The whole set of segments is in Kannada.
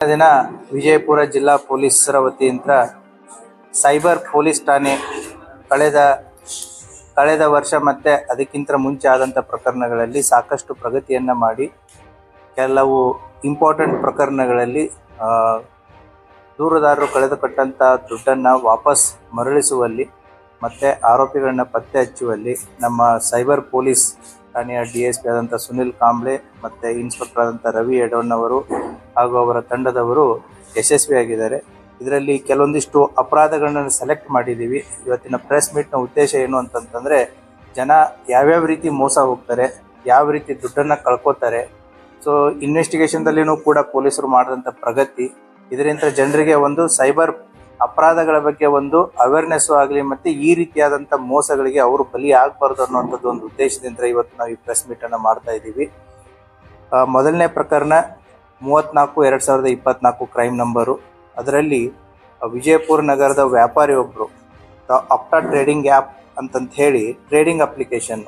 ದಿನ ವಿಜಯಪುರ ಜಿಲ್ಲಾ ಪೊಲೀಸರ ವತಿಯಿಂದ ಸೈಬರ್ ಪೊಲೀಸ್ ಠಾಣೆ ಕಳೆದ ಕಳೆದ ವರ್ಷ ಮತ್ತೆ ಅದಕ್ಕಿಂತ ಮುಂಚೆ ಆದಂಥ ಪ್ರಕರಣಗಳಲ್ಲಿ ಸಾಕಷ್ಟು ಪ್ರಗತಿಯನ್ನು ಮಾಡಿ, ಕೆಲವು ಇಂಪಾರ್ಟೆಂಟ್ ಪ್ರಕರಣಗಳಲ್ಲಿ ದೂರದಾರರು ಕಳೆದುಕೊಟ್ಟಂಥ ದುಡ್ಡನ್ನು ವಾಪಸ್ ಮರಳಿಸುವಲ್ಲಿ ಮತ್ತು ಆರೋಪಿಗಳನ್ನ ಪತ್ತೆ ಹಚ್ಚುವಲ್ಲಿ ನಮ್ಮ ಸೈಬರ್ ಪೊಲೀಸ್ ಠಾಣೆಯ ಡಿ ಎಸ್ ಪಿ ಆದಂಥ ಸುನಿಲ್ ಕಾಂಬ್ಳೆ ಮತ್ತು ಇನ್ಸ್ಪೆಕ್ಟರ್ ಆದಂಥ ರವಿ ಎಡವಣ್ಣವರು ಹಾಗೂ ಅವರ ತಂಡದವರು ಯಶಸ್ವಿಯಾಗಿದ್ದಾರೆ. ಇದರಲ್ಲಿ ಕೆಲವೊಂದಿಷ್ಟು ಅಪರಾಧಗಳನ್ನ ಸೆಲೆಕ್ಟ್ ಮಾಡಿದ್ದೀವಿ ಇವತ್ತಿನ ಪ್ರೆಸ್ ಮೀಟ್ನ ಉದ್ದೇಶ ಏನು ಅಂತಂತಂದರೆ, ಜನ ಯಾವ್ಯಾವ ರೀತಿ ಮೋಸ ಹೋಗ್ತಾರೆ, ಯಾವ ರೀತಿ ದುಡ್ಡನ್ನು ಕಳ್ಕೊತಾರೆ. ಸೊ ಇನ್ವೆಸ್ಟಿಗೇಷನ್ದಲ್ಲಿನೂ ಕೂಡ ಪೊಲೀಸರು ಮಾಡಿದಂಥ ಪ್ರಗತಿ, ಇದರಿಂದ ಜನರಿಗೆ ಒಂದು ಸೈಬರ್ ಅಪರಾಧಗಳ ಬಗ್ಗೆ ಒಂದು ಅವೇರ್ನೆಸ್ಸು ಆಗಲಿ ಮತ್ತು ಈ ರೀತಿಯಾದಂಥ ಮೋಸಗಳಿಗೆ ಅವರು ಬಲಿ ಆಗಬಾರ್ದು ಅನ್ನುವಂಥದ್ದು ಒಂದು ಉದ್ದೇಶದಿಂದ ಇವತ್ತು ನಾವು ಈ ಪ್ರೆಸ್ ಮೀಟನ್ನು ಮಾಡ್ತಾ ಇದ್ದೀವಿ ಮೊದಲನೇ ಪ್ರಕರಣ ಮೂವತ್ತ್ನಾಲ್ಕು ಎರಡು ಸಾವಿರದ ಇಪ್ಪತ್ನಾಲ್ಕು ಕ್ರೈಮ್ ನಂಬರು ಅದರಲ್ಲಿ ವಿಜಯಪುರ ನಗರದ ವ್ಯಾಪಾರಿ ಒಬ್ಬರು ಅಪ್ಟಾ ಟ್ರೇಡಿಂಗ್ ಆ್ಯಪ್ ಅಂತಂತ ಹೇಳಿ ಟ್ರೇಡಿಂಗ್ ಅಪ್ಲಿಕೇಶನ್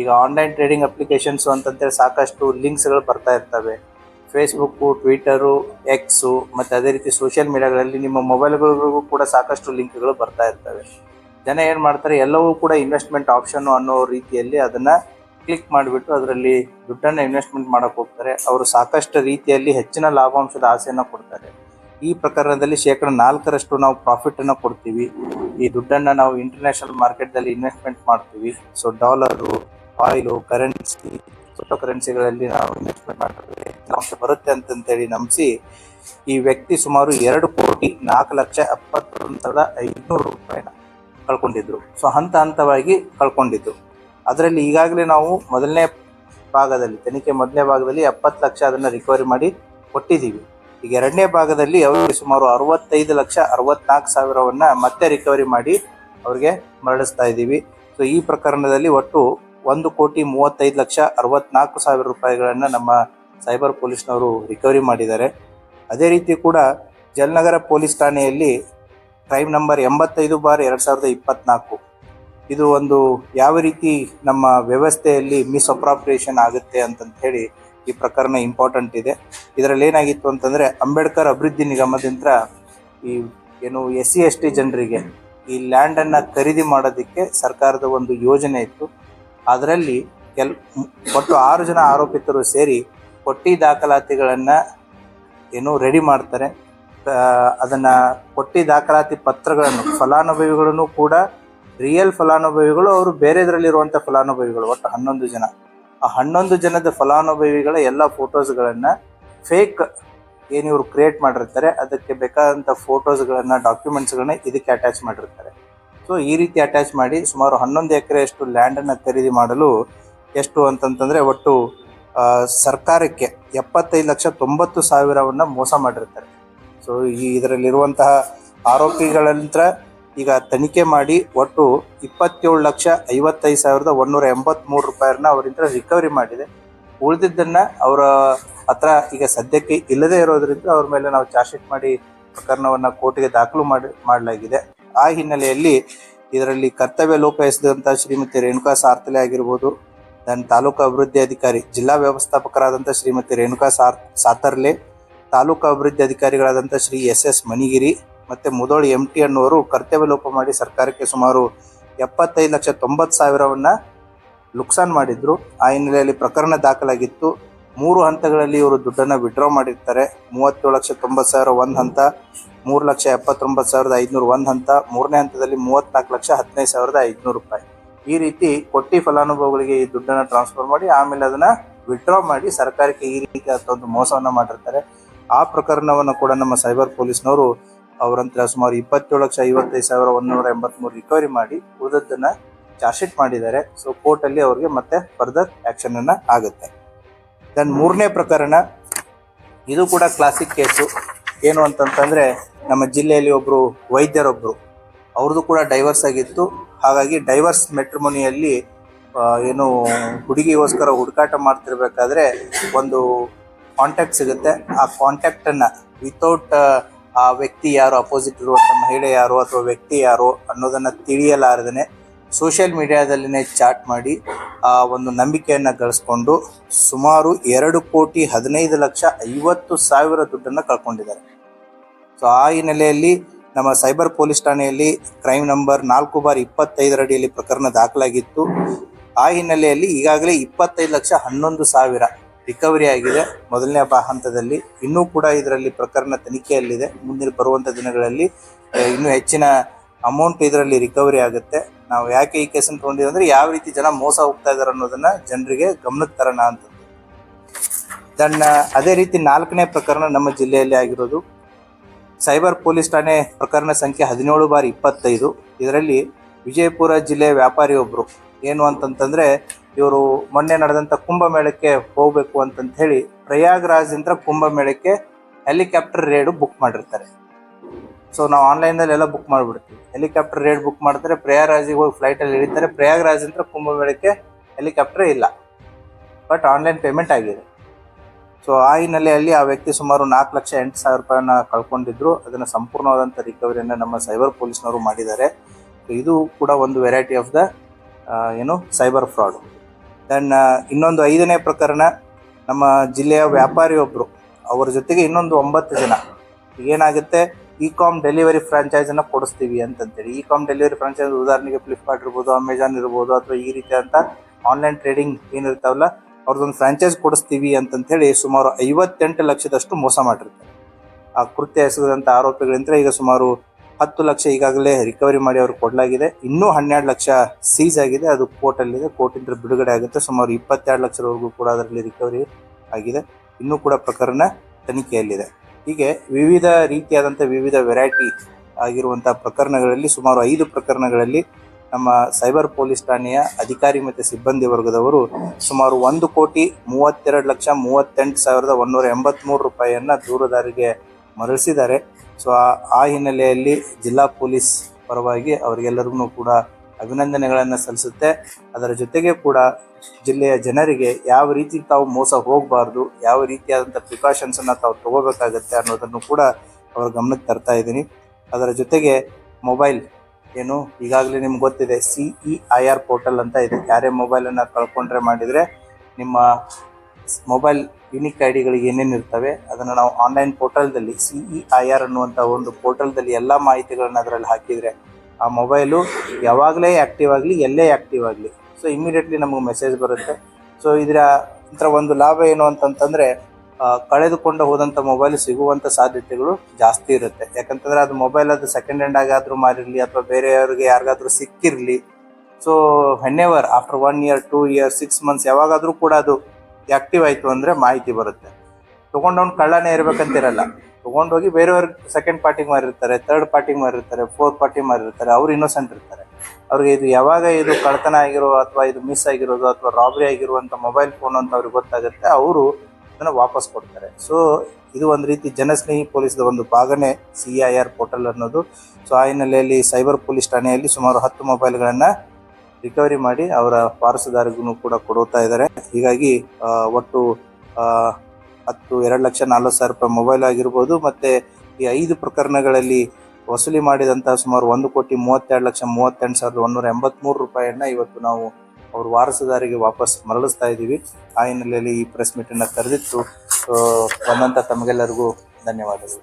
ಈಗ ಆನ್ಲೈನ್ ಟ್ರೇಡಿಂಗ್ ಅಪ್ಲಿಕೇಶನ್ಸು ಅಂತಂತೇಳಿ ಸಾಕಷ್ಟು ಲಿಂಕ್ಸ್ಗಳು ಬರ್ತಾ ಇರ್ತವೆ. ಫೇಸ್ಬುಕ್ಕು ಟ್ವಿಟರು ಎಕ್ಸು ಮತ್ತು ಅದೇ ರೀತಿ ಸೋಷಿಯಲ್ ಮೀಡಿಯಾಗಳಲ್ಲಿ ನಿಮ್ಮ ಮೊಬೈಲ್ಗಳಿಗೂ ಕೂಡ ಸಾಕಷ್ಟು ಲಿಂಕ್ಗಳು ಬರ್ತಾ ಇರ್ತವೆ. ಜನ ಏನು ಮಾಡ್ತಾರೆ, ಎಲ್ಲವೂ ಕೂಡ ಇನ್ವೆಸ್ಟ್ಮೆಂಟ್ ಆಪ್ಷನ್ನು ಅನ್ನೋ ರೀತಿಯಲ್ಲಿ ಅದನ್ನು ಕ್ಲಿಕ್ ಮಾಡಿಬಿಟ್ಟು ಅದರಲ್ಲಿ ದುಡ್ಡನ್ನು ಇನ್ವೆಸ್ಟ್ಮೆಂಟ್ ಮಾಡೋಕೆ ಹೋಗ್ತಾರೆ. ಅವರು ಸಾಕಷ್ಟು ರೀತಿಯಲ್ಲಿ ಹೆಚ್ಚಿನ ಲಾಭಾಂಶದ ಆಸೆಯನ್ನು ಕೊಡ್ತಾರೆ. ಈ ಪ್ರಕರಣದಲ್ಲಿ ಶೇಕಡ ನಾಲ್ಕರಷ್ಟು ನಾವು ಪ್ರಾಫಿಟನ್ನು ಕೊಡ್ತೀವಿ. ಈ ದುಡ್ಡನ್ನು ನಾವು ಇಂಟರ್ನ್ಯಾಷನಲ್ ಮಾರ್ಕೆಟ್ದಲ್ಲಿ ಇನ್ವೆಸ್ಟ್ಮೆಂಟ್ ಮಾಡ್ತೀವಿ. So dollar oil currency crypto ಕರೆನ್ಸಿಗಳಲ್ಲಿ ನಾವು ಇನ್ವೆಸ್ಟ್ಮೆಂಟ್ ಮಾಡ್ತೀವಿ. ಅಂಶ ಬರುತ್ತೆ ಅಂತಂತೇಳಿ ನಂಬಿಸಿ, ಈ ವ್ಯಕ್ತಿ ಸುಮಾರು ಎರಡು ಕೋಟಿ ನಾಲ್ಕು ಲಕ್ಷ ಎಪ್ಪತ್ತೊಂದು ಸಾವಿರದ ಐದುನೂರು ರೂಪಾಯಿನ ಕಳ್ಕೊಂಡಿದ್ರು. ಸೊ ಹಂತ ಹಂತವಾಗಿ ಕಳ್ಕೊಂಡಿದ್ರು. ಅದರಲ್ಲಿ ಈಗಾಗಲೇ ನಾವು ಮೊದಲನೇ ಭಾಗದಲ್ಲಿ, ತನಿಖೆ ಮೊದಲನೇ ಭಾಗದಲ್ಲಿ ಎಪ್ಪತ್ತು ಲಕ್ಷ ಅದನ್ನು ರಿಕವರಿ ಮಾಡಿ ಕೊಟ್ಟಿದ್ದೀವಿ. ಈಗ ಎರಡನೇ ಭಾಗದಲ್ಲಿ ಅವರಿಗೆ ಸುಮಾರು ಅರವತ್ತೈದು ಲಕ್ಷ ಅರವತ್ನಾಲ್ಕು ಸಾವಿರವನ್ನು ಮತ್ತೆ ರಿಕವರಿ ಮಾಡಿ ಅವ್ರಿಗೆ ಮರಳಿಸ್ತಾ ಇದ್ದೀವಿ. ಸೊ ಈ ಪ್ರಕರಣದಲ್ಲಿ ಒಟ್ಟು ಒಂದು ಕೋಟಿ ಮೂವತ್ತೈದು ಲಕ್ಷ ಅರವತ್ನಾಲ್ಕು ಸಾವಿರ ರೂಪಾಯಿಗಳನ್ನು ನಮ್ಮ ಸೈಬರ್ ಪೊಲೀಸ್ನವರು ರಿಕವರಿ ಮಾಡಿದ್ದಾರೆ. ಅದೇ ರೀತಿ ಕೂಡ ಜಲನಗರ ಪೊಲೀಸ್ ಠಾಣೆಯಲ್ಲಿ ಕ್ರೈಮ್ ನಂಬರ್ ಎಂಬತ್ತೈದು ಬಾರ್ ಎರಡು ಸಾವಿರದ ಇಪ್ಪತ್ನಾಲ್ಕು. ಇದು ಒಂದು ಯಾವ ರೀತಿ ನಮ್ಮ ವ್ಯವಸ್ಥೆಯಲ್ಲಿ ಮಿಸ್ಅಪ್ರಾಪ್ರಿಯೇಷನ್ ಆಗುತ್ತೆ ಅಂತಂತ ಹೇಳಿ ಈ ಪ್ರಕರಣ ಇಂಪಾರ್ಟೆಂಟ್ ಇದೆ. ಇದರಲ್ಲಿ ಏನಾಗಿತ್ತು ಅಂತಂದರೆ ಅಂಬೇಡ್ಕರ್ ಅಭಿವೃದ್ಧಿ ನಿಗಮದಿಂದ ಈ ಏನು ಎಸ್ ಸಿ ಎಸ್ ಟಿ ಜನರಿಗೆ ಈ ಲ್ಯಾಂಡನ್ನು ಖರೀದಿ ಮಾಡೋದಕ್ಕೆ ಸರ್ಕಾರದ ಒಂದು ಯೋಜನೆ ಇತ್ತು. ಅದರಲ್ಲಿ ಕೆಲ್, ಒಟ್ಟು ಆರು ಜನ ಆರೋಪಿತರು ಸೇರಿ ಕೊಟ್ಟಿ ದಾಖಲಾತಿಗಳನ್ನು ಏನು ರೆಡಿ ಮಾಡ್ತಾರೆ. ಅದನ್ನು ಕೊಟ್ಟಿ ದಾಖಲಾತಿ ಪತ್ರಗಳನ್ನು, ಫಲಾನುಭವಿಗಳನ್ನು ಕೂಡ ರಿಯಲ್ ಫಲಾನುಭವಿಗಳು ಅವರು ಬೇರೆದ್ರಲ್ಲಿರುವಂಥ ಫಲಾನುಭವಿಗಳು, ಒಟ್ಟು ಹನ್ನೊಂದು ಜನ. ಆ ಹನ್ನೊಂದು ಜನದ ಫಲಾನುಭವಿಗಳ ಎಲ್ಲ ಫೋಟೋಸ್ಗಳನ್ನು ಫೇಕ್ ಏನು ಇವರು ಕ್ರಿಯೇಟ್ ಮಾಡಿರ್ತಾರೆ, ಅದಕ್ಕೆ ಬೇಕಾದಂಥ ಫೋಟೋಸ್ಗಳನ್ನು ಡಾಕ್ಯುಮೆಂಟ್ಸ್ಗಳನ್ನ ಇದಕ್ಕೆ ಅಟ್ಯಾಚ್ ಮಾಡಿರ್ತಾರೆ. ಸೊ ಈ ರೀತಿ ಅಟ್ಯಾಚ್ ಮಾಡಿ ಸುಮಾರು ಹನ್ನೊಂದು ಎಕರೆಯಷ್ಟು ಲ್ಯಾಂಡನ್ನು ಖರೀದಿ ಮಾಡಲು ಎಷ್ಟು ಅಂತಂತಂದರೆ ಒಟ್ಟು ಸರ್ಕಾರಕ್ಕೆ ಎಪ್ಪತ್ತೈದು ಲಕ್ಷ ತೊಂಬತ್ತು ಸಾವಿರವನ್ನು ಮೋಸ ಮಾಡಿರ್ತಾರೆ. ಸೊ ಈ ಇದರಲ್ಲಿರುವಂತಹ ಆರೋಪಿಗಳಂತ್ರ ಈಗ ತನಿಖೆ ಮಾಡಿ ಒಟ್ಟು ಇಪ್ಪತ್ತೇಳು ಲಕ್ಷ ಐವತ್ತೈದು ಸಾವಿರದ ಒಂದೂರ ಎಂಬತ್ತ್ಮೂರು ರೂಪಾಯಿನ ಅವರಿಂದ ರಿಕವರಿ ಮಾಡಿದೆ. ಉಳಿದಿದ್ದನ್ನು ಅವರ ಹತ್ರ ಈಗ ಸದ್ಯಕ್ಕೆ ಇಲ್ಲದೇ ಇರೋದ್ರಿಂದ ಅವ್ರ ಮೇಲೆ ನಾವು ಚಾರ್ಜ್ ಶೀಟ್ ಮಾಡಿ ಪ್ರಕರಣವನ್ನು ಕೋರ್ಟಿಗೆ ದಾಖಲು ಮಾಡಿ, ಮಾಡಲಾಗಿದೆ. ಆ ಹಿನ್ನೆಲೆಯಲ್ಲಿ ಇದರಲ್ಲಿ ಕರ್ತವ್ಯ ಲೋಪ ಎಸೆದಂಥ ಶ್ರೀಮತಿ ರೇಣುಕಾ ಸಾರ್ತಲೆ ಆಗಿರ್ಬೋದು ನನ್ನ ತಾಲೂಕು ಅಭಿವೃದ್ಧಿ ಅಧಿಕಾರಿ, ಜಿಲ್ಲಾ ವ್ಯವಸ್ಥಾಪಕರಾದಂಥ ಶ್ರೀಮತಿ ರೇಣುಕಾ ಸಾರ್, ಸಾತರ್ಲೆ, ತಾಲೂಕು ಅಭಿವೃದ್ಧಿ ಅಧಿಕಾರಿಗಳಾದಂಥ ಶ್ರೀ ಎಸ್ ಎಸ್ ಮಣಿಗಿರಿ ಮತ್ತು ಮುದೋಳಿ ಎಂ ಟಿ ಅನ್ನುವರು ಕರ್ತವ್ಯ ಲೋಪ ಮಾಡಿ ಸರ್ಕಾರಕ್ಕೆ ಸುಮಾರು ಎಪ್ಪತ್ತೈದು ಲಕ್ಷ ತೊಂಬತ್ತು ಸಾವಿರವನ್ನು ನುಕ್ಸಾನ್ ಮಾಡಿದ್ರು. ಆ ಹಿನ್ನೆಲೆಯಲ್ಲಿ ಪ್ರಕರಣ ದಾಖಲಾಗಿತ್ತು. ಮೂರು ಹಂತಗಳಲ್ಲಿ ಇವರು ದುಡ್ಡನ್ನು ವಿಡ್ರಾ ಮಾಡಿರ್ತಾರೆ. ಮೂವತ್ತೇಳು ಲಕ್ಷ ತೊಂಬತ್ತು ಸಾವಿರ ಒಂದು ಹಂತ, ಮೂರು ಲಕ್ಷ ಎಪ್ಪತ್ತೊಂಬತ್ತು ಸಾವಿರದ ಐದುನೂರು ಒಂದು ಹಂತ, ಮೂರನೇ ಹಂತದಲ್ಲಿ ಮೂವತ್ತ್ನಾಲ್ಕು ಲಕ್ಷ ಹದಿನೈದು ಸಾವಿರದ ಐದುನೂರು ರೂಪಾಯಿ. ಈ ರೀತಿ ಕೊಟ್ಟಿ ಫಲಾನುಭವಿಗಳಿಗೆ ಈ ದುಡ್ಡನ್ನು ಟ್ರಾನ್ಸ್ಫರ್ ಮಾಡಿ, ಆಮೇಲೆ ಅದನ್ನು ವಿಡ್ರಾ ಮಾಡಿ ಸರ್ಕಾರಕ್ಕೆ ಈ ರೀತಿ ಒಂದು ಮೋಸವನ್ನು ಮಾಡಿರ್ತಾರೆ. ಆ ಪ್ರಕರಣವನ್ನು ಕೂಡ ನಮ್ಮ ಸೈಬರ್ ಪೊಲೀಸ್ನವರು ಅವರಂತ್ರ ಸುಮಾರು ಇಪ್ಪತ್ತೇಳು ಲಕ್ಷ ಐವತ್ತೈದು ಸಾವಿರ ಒಂದೂರ ಎಂಬತ್ಮೂರು ರಿಕವರಿ ಮಾಡಿ ಉಳಿದದ್ದನ್ನ ಚಾರ್ಜ್ ಶೀಟ್ ಮಾಡಿದ್ದಾರೆ. ಸೊ ಕೋರ್ಟಲ್ಲಿ ಅವ್ರಿಗೆ ಮತ್ತೆ ಫರ್ದರ್ ಆ್ಯಕ್ಷನ್ ಅನ್ನ ಆಗುತ್ತೆ. ದೆನ್ ಮೂರನೇ ಪ್ರಕರಣ, ಇದು ಕೂಡ ಕ್ಲಾಸಿಕ್ ಕೇಸು ಏನು ಅಂತಂತಂದರೆ, ನಮ್ಮ ಜಿಲ್ಲೆಯಲ್ಲಿ ಒಬ್ಬರು ವೈದ್ಯರೊಬ್ಬರು ಅವ್ರದ್ದು ಕೂಡ ಡೈವರ್ಸ್ ಆಗಿತ್ತು. ಹಾಗಾಗಿ ಡೈವರ್ಸ್ ಮೆಟ್ರಿಮೊನಿಯಲ್ಲಿ ಏನು ಹುಡುಗಿಗೋಸ್ಕರ ಹುಡುಕಾಟ ಮಾಡ್ತಿರ್ಬೇಕಾದ್ರೆ ಒಂದು ಕಾಂಟ್ಯಾಕ್ಟ್ ಸಿಗುತ್ತೆ. ಆ ಕಾಂಟ್ಯಾಕ್ಟನ್ನು ವಿತೌಟ್ ಆ ವ್ಯಕ್ತಿ ಯಾರು ಅಪೋಸಿಟ್ ಇರುವಂಥ ಮಹಿಳೆ ಯಾರು ಅಥವಾ ವ್ಯಕ್ತಿ ಯಾರು ಅನ್ನೋದನ್ನು ತಿಳಿಯಲಾರದೇ ಸೋಷಿಯಲ್ ಮೀಡಿಯಾದಲ್ಲಿನೇ ಚಾಟ್ ಮಾಡಿ, ಆ ಒಂದು ನಂಬಿಕೆಯನ್ನು ಗಳಿಸ್ಕೊಂಡು ಸುಮಾರು ಎರಡು ಕೋಟಿ ಹದಿನೈದು ಲಕ್ಷ ಐವತ್ತು ಸಾವಿರ ದುಡ್ಡನ್ನು ಕಳ್ಕೊಂಡಿದ್ದಾರೆ. ಸೊ ಆ ಹಿನ್ನೆಲೆಯಲ್ಲಿ ನಮ್ಮ ಸೈಬರ್ ಪೊಲೀಸ್ ಠಾಣೆಯಲ್ಲಿ ಕ್ರೈಮ್ ನಂಬರ್ ನಾಲ್ಕು ಬಾರ್ ಇಪ್ಪತ್ತೈದರ ಅಡಿಯಲ್ಲಿ ಪ್ರಕರಣ ದಾಖಲಾಗಿತ್ತು. ಆ ಹಿನ್ನೆಲೆಯಲ್ಲಿ ಈಗಾಗಲೇ ಇಪ್ಪತ್ತೈದು ಲಕ್ಷ ಹನ್ನೊಂದು ಸಾವಿರ ರಿಕವರಿ ಆಗಿದೆ. ಮೊದಲನೇ ಹಂತದಲ್ಲಿ ಇನ್ನೂ ಕೂಡ ಇದರಲ್ಲಿ ಪ್ರಕರಣ ತನಿಖೆಯಲ್ಲಿದೆ. ಮುಂದಿನ ಬರುವಂಥ ದಿನಗಳಲ್ಲಿ ಇನ್ನೂ ಹೆಚ್ಚಿನ ಅಮೌಂಟ್ ಇದರಲ್ಲಿ ರಿಕವರಿ ಆಗುತ್ತೆ. ನಾವು ಯಾಕೆ ಈ ಕೇಸನ್ನು ತೊಗೊಂಡಿದ್ದೀವಿ ಅಂದರೆ ಯಾವ ರೀತಿ ಜನ ಮೋಸ ಹೋಗ್ತಾ ಇದ್ದಾರೆ ಅನ್ನೋದನ್ನು ಜನರಿಗೆ ಗಮನಕ್ಕೆ ತರೋಣ ಅಂತ ತನ್ನ ಅದೇ ರೀತಿ ನಾಲ್ಕನೇ ಪ್ರಕರಣ ನಮ್ಮ ಜಿಲ್ಲೆಯಲ್ಲಿ ಆಗಿರೋದು. ಸೈಬರ್ ಪೊಲೀಸ್ ಠಾಣೆ ಪ್ರಕರಣ ಸಂಖ್ಯೆ ಹದಿನೇಳು ಬಾರಿ ಇಪ್ಪತ್ತೈದು. ಇದರಲ್ಲಿ ವಿಜಯಪುರ ಜಿಲ್ಲೆಯ ವ್ಯಾಪಾರಿ ಒಬ್ಬರು ಏನು ಅಂತಂತಂದ್ರೆ ಇವರು ಮೊನ್ನೆ ನಡೆದಂಥ ಕುಂಭಮೇಳಕ್ಕೆ ಹೋಗಬೇಕು ಅಂತಂತ ಹೇಳಿ ಪ್ರಯಾಗ್ರಾಜ್ದಿಂದ ಕುಂಭಮೇಳಕ್ಕೆ ಹೆಲಿಕಾಪ್ಟರ್ ರೇಡು ಬುಕ್ ಮಾಡಿರ್ತಾರೆ. ಸೊ ನಾವು ಆನ್ಲೈನಲ್ಲಿ ಎಲ್ಲ ಬುಕ್ ಮಾಡಿಬಿಡ್ತೀವಿ. ಹೆಲಿಕಾಪ್ಟರ್ ರೇಡ್ ಬುಕ್ ಮಾಡ್ತಾರೆ, ಪ್ರಯಾಗ್ರಾಜಿಗೆ ಹೋಗಿ ಫ್ಲೈಟಲ್ಲಿ ಇಳಿತಾರೆ ಪ್ರಯಾಗ್ರಾಜಿಂದ ಕುಂಭಮೇಳಕ್ಕೆ ಹೆಲಿಕಾಪ್ಟರ್ ಇಲ್ಲ. ಬಟ್ ಆನ್ಲೈನ್ ಪೇಮೆಂಟ್ ಆಗಿದೆ. ಸೊ ಆ ಹಿನ್ನೆಲೆಯಲ್ಲಿ ಆ ವ್ಯಕ್ತಿ ಸುಮಾರು ನಾಲ್ಕು ಲಕ್ಷ ಎಂಟು ಸಾವಿರ ರೂಪಾಯಿನ ಕಳ್ಕೊಂಡಿದ್ರು. ಅದನ್ನು ಸಂಪೂರ್ಣವಾದಂಥ ರಿಕವರಿಯನ್ನು ನಮ್ಮ ಸೈಬರ್ ಪೊಲೀಸ್ನವರು ಮಾಡಿದ್ದಾರೆ. ಇದು ಕೂಡ ಒಂದು ವೆರೈಟಿ ಆಫ್ ದ ಏನು? ಸೈಬರ್ ಫ್ರಾಡು ದೆನ್ ಇನ್ನೊಂದು ಐದನೇ ಪ್ರಕರಣ, ನಮ್ಮ ಜಿಲ್ಲೆಯ ವ್ಯಾಪಾರಿಯೊಬ್ಬರು ಅವ್ರ ಜೊತೆಗೆ ಇನ್ನೊಂದು ಒಂಬತ್ತು ಜನ. ಏನಾಗುತ್ತೆ? ಇ ಕಾಮ್ ಡೆಲಿವರಿ ಫ್ರಾಂಚೈಸನ್ನು ಕೊಡಿಸ್ತೀವಿ ಅಂತಂತೇಳಿ. ಇ ಕಾಮ್ ಡೆಲಿವರಿ ಫ್ರಾಂಚೈಸ್ ಉದಾಹರಣೆಗೆ ಫ್ಲಿಪ್ಕಾರ್ಟ್ ಇರ್ಬೋದು ಅಮೆಜಾನ್ ಇರ್ಬೋದು, ಅಥವಾ ಈ ರೀತಿಯಾದಂಥ ಆನ್ಲೈನ್ ಟ್ರೇಡಿಂಗ್ ಏನಿರ್ತಾವಲ್ಲ ಅವ್ರದ್ದೊಂದು ಫ್ರಾಂಚೈಸ್ ಕೊಡಿಸ್ತೀವಿ ಅಂತಂಥೇಳಿ ಸುಮಾರು ಐವತ್ತೆಂಟು ಲಕ್ಷದಷ್ಟು ಮೋಸ ಮಾಡಿರ್ತಾರೆ. ಆ ಕೃತ್ಯ ಎಸಗದಂಥ ಆರೋಪಿಗಳಿಂದ ಈಗ ಸುಮಾರು ಹತ್ತು ಲಕ್ಷ ಈಗಾಗಲೇ ರಿಕವರಿ ಮಾಡಿ ಅವ್ರಿಗೆ ಕೊಡಲಾಗಿದೆ. ಇನ್ನೂ ಹನ್ನೆರಡು ಲಕ್ಷ ಸೀಸ್ ಆಗಿದೆ. ಅದು ಕೋರ್ಟಲ್ಲಿದೆ ಕೋರ್ಟಿಂದ ಬಿಡುಗಡೆ ಆಗುತ್ತೆ. ಸುಮಾರು ಇಪ್ಪತ್ತೆರಡು ಲಕ್ಷದವರೆಗೂ ಕೂಡ ಅದರಲ್ಲಿ ರಿಕವರಿ ಆಗಿದೆ. ಇನ್ನೂ ಕೂಡ ಪ್ರಕರಣ ತನಿಖೆಯಲ್ಲಿದೆ. ಹೀಗೆ ವಿವಿಧ ರೀತಿಯಾದಂಥ ವಿವಿಧ ವೆರೈಟಿ ಆಗಿರುವಂಥ ಪ್ರಕರಣಗಳಲ್ಲಿ ಸುಮಾರು ಐದು ಪ್ರಕರಣಗಳಲ್ಲಿ ನಮ್ಮ ಸೈಬರ್ ಪೊಲೀಸ್ ಠಾಣೆಯ ಅಧಿಕಾರಿ ಮತ್ತು ಸಿಬ್ಬಂದಿ ವರ್ಗದವರು ಸುಮಾರು ಒಂದು ಕೋಟಿ ಮೂವತ್ತೆರಡು ಲಕ್ಷ ಮೂವತ್ತೆಂಟು ಸಾವಿರದ ಒಂದೂರ ಎಂಬತ್ತ್ಮೂರು ರೂಪಾಯಿಯನ್ನು ದೂರದಾರಿಗೆ ಮರಳಿಸಿದ್ದಾರೆ. ಸೊ ಆ- ಹಿನ್ನೆಲೆಯಲ್ಲಿ ಜಿಲ್ಲಾ ಪೊಲೀಸ್ ಪರವಾಗಿ ಅವರಿಗೆಲ್ಲರಿಗೂ ಕೂಡ ಅಭಿನಂದನೆಗಳನ್ನು ಸಲ್ಲಿಸುತ್ತೆ. ಅದರ ಜೊತೆಗೆ ಕೂಡ ಜಿಲ್ಲೆಯ ಜನರಿಗೆ ಯಾವ ರೀತಿ ತಾವು ಮೋಸ ಹೋಗಬಾರ್ದು, ಯಾವ ರೀತಿಯಾದಂಥ ಪ್ರಿಕಾಷನ್ಸನ್ನು ತಾವು ತಗೋಬೇಕಾಗತ್ತೆ ಅನ್ನೋದನ್ನು ಕೂಡ ಅವರ ಗಮನಕ್ಕೆ ತರ್ತಾ ಇದ್ದೀನಿ. ಅದರ ಜೊತೆಗೆ ಮೊಬೈಲ್ ಏನು ಈಗಾಗಲೇ ನಿಮ್ಗೆ ಗೊತ್ತಿದೆ C E I R portal ಅಂತ ಇದೆ. ಯಾರೇ ಮೊಬೈಲನ್ನು ಕಳ್ಕೊಂಡ್ರೆ ಮಾಡಿದರೆ ನಿಮ್ಮ ಮೊಬೈಲ್ ಯುನಿಕ್ ಐ ಡಿಗಳಿಗೆ ಏನೇನು ಇರ್ತವೆ, ಅದನ್ನು ನಾವು ಆನ್ಲೈನ್ ಪೋರ್ಟಲ್ದಲ್ಲಿ ಸಿ ಇ ಐ ಆರ್ ಅನ್ನುವಂಥ ಒಂದು ಪೋರ್ಟಲ್ದಲ್ಲಿ ಎಲ್ಲ ಮಾಹಿತಿಗಳನ್ನು ಅದರಲ್ಲಿ ಹಾಕಿದರೆ, ಆ ಮೊಬೈಲು ಯಾವಾಗಲೇ ಆ್ಯಕ್ಟಿವ್ ಆಗಲಿ, ಎಲ್ಲೇ ಆ್ಯಕ್ಟಿವ್ ಆಗಲಿ ಸೊ ಇಮಿಡಿಯೇಟ್ಲಿ ನಮಗೆ ಮೆಸೇಜ್ ಬರುತ್ತೆ. ಸೊ ಇದರ ಇದರ ಒಂದು ಲಾಭ ಏನು ಅಂತಂತಂದರೆ ಕಳೆದುಕೊಂಡು ಹೋದಂಥ ಮೊಬೈಲ್ ಸಿಗುವಂಥ ಸಾಧ್ಯತೆಗಳು ಜಾಸ್ತಿ ಇರುತ್ತೆ. ಯಾಕಂತಂದರೆ ಅದು ಮೊಬೈಲ್ ಅದು ಸೆಕೆಂಡ್ ಹ್ಯಾಂಡ್ ಆಗಾದರೂ ಮಾರಿರಲಿ ಅಥವಾ ಬೇರೆಯವ್ರಿಗೆ ಯಾರಿಗಾದರೂ ಸಿಕ್ಕಿರಲಿ so whenever after one year two year six months ಯಾವಾಗಾದರೂ ಕೂಡ ಅದು ಆ್ಯಕ್ಟಿವ್ ಆಯಿತು ಅಂದರೆ ಮಾಹಿತಿ ಬರುತ್ತೆ. ತೊಗೊಂಡವ್ನು ಕಳ್ಳನೇ ಇರಬೇಕಂತಿರಲ್ಲ. ತೊಗೊಂಡೋಗಿ ಬೇರೆಯವ್ರಿಗೆ ಸೆಕೆಂಡ್ ಪಾರ್ಟಿಗೆ ಮಾರಿರ್ತಾರೆ ತರ್ಡ್ ಪಾರ್ಟಿಗೆ ಮಾರಿರ್ತಾರೆ ಫೋರ್ತ್ ಪಾರ್ಟಿ ಮಾರಿರ್ತಾರೆ, ಅವ್ರು ಇನ್ನೋಸೆಂಟ್ ಇರ್ತಾರೆ. ಅವ್ರಿಗೆ ಇದು ಯಾವಾಗ ಇದು ಕಳ್ತನ ಆಗಿರೋ ಅಥವಾ ಇದು ಮಿಸ್ ಆಗಿರೋದು ಅಥವಾ ರಾಬರಿ ಆಗಿರುವಂಥ ಮೊಬೈಲ್ ಫೋನ್ ಅಂತ ಅವ್ರಿಗೆ ಗೊತ್ತಾಗುತ್ತೆ, ಅವರು ಅದನ್ನು ವಾಪಸ್ ಕೊಡ್ತಾರೆ. ಸೊ ಇದು ಒಂದು ರೀತಿ ಜನಸ್ನೇಹಿ ಪೊಲೀಸ್ದು ಒಂದು ಭಾಗನೇ ಸಿ ಐ ಆರ್ ಪೋರ್ಟಲ್ ಅನ್ನೋದು. ಸೊ ಆ ಹಿನ್ನೆಲೆಯಲ್ಲಿ ಸೈಬರ್ ಪೊಲೀಸ್ ಠಾಣೆಯಲ್ಲಿ ಸುಮಾರು ಹತ್ತು ಮೊಬೈಲ್ಗಳನ್ನು ರಿಕವರಿ ಮಾಡಿ ಅವರ ವಾರಸುದಾರಿಗೂ ಕೂಡ ಕೊಡುತ್ತಾ ಇದ್ದಾರೆ. ಹೀಗಾಗಿ ಒಟ್ಟು ಹತ್ತು, ಎರಡು ಲಕ್ಷ ನಲ್ವತ್ತು ಸಾವಿರ ರೂಪಾಯಿ ಮೊಬೈಲ್ ಆಗಿರ್ಬೋದು, ಮತ್ತು ಈ ಐದು ಪ್ರಕರಣಗಳಲ್ಲಿ ವಸೂಲಿ ಮಾಡಿದಂಥ ಸುಮಾರು ಒಂದು ಕೋಟಿ ಮೂವತ್ತೆರಡು ಲಕ್ಷ ಮೂವತ್ತೆಂಟು ಸಾವಿರದ ಒಂದೂರ ಎಂಬತ್ತ್ಮೂರು ರೂಪಾಯಿಯನ್ನು ಇವತ್ತು ನಾವು ಅವ್ರ ವಾರಸುದಾರಿಗೆ ವಾಪಸ್ ಮರಳಿಸ್ತಾ ಇದ್ದೀವಿ. ಆ ಹಿನ್ನೆಲೆಯಲ್ಲಿ ಈ ಪ್ರೆಸ್ ಮೀಟನ್ನು ಕರೆದಿತ್ತು ಬಂದಂಥ ತಮಗೆಲ್ಲರಿಗೂ ಧನ್ಯವಾದಗಳು.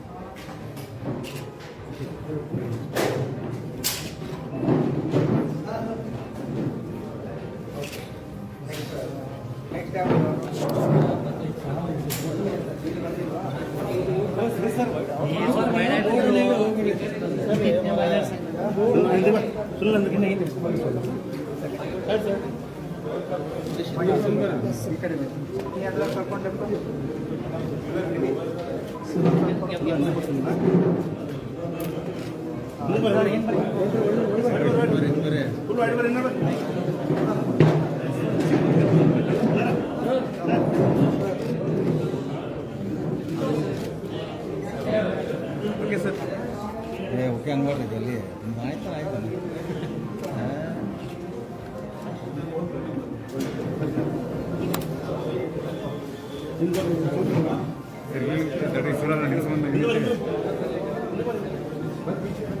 ಓಕೆ ಸರ್ ಏ ಓಕೆ ಅನ್ಬಾರ್ದು ಜಲ್ದಿ ಆಯ್ತು ಆಯ್ತು ಒಟ್ಟು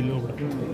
ಎಲ್ಲಿ ಹೋಗ್ಬಿಡ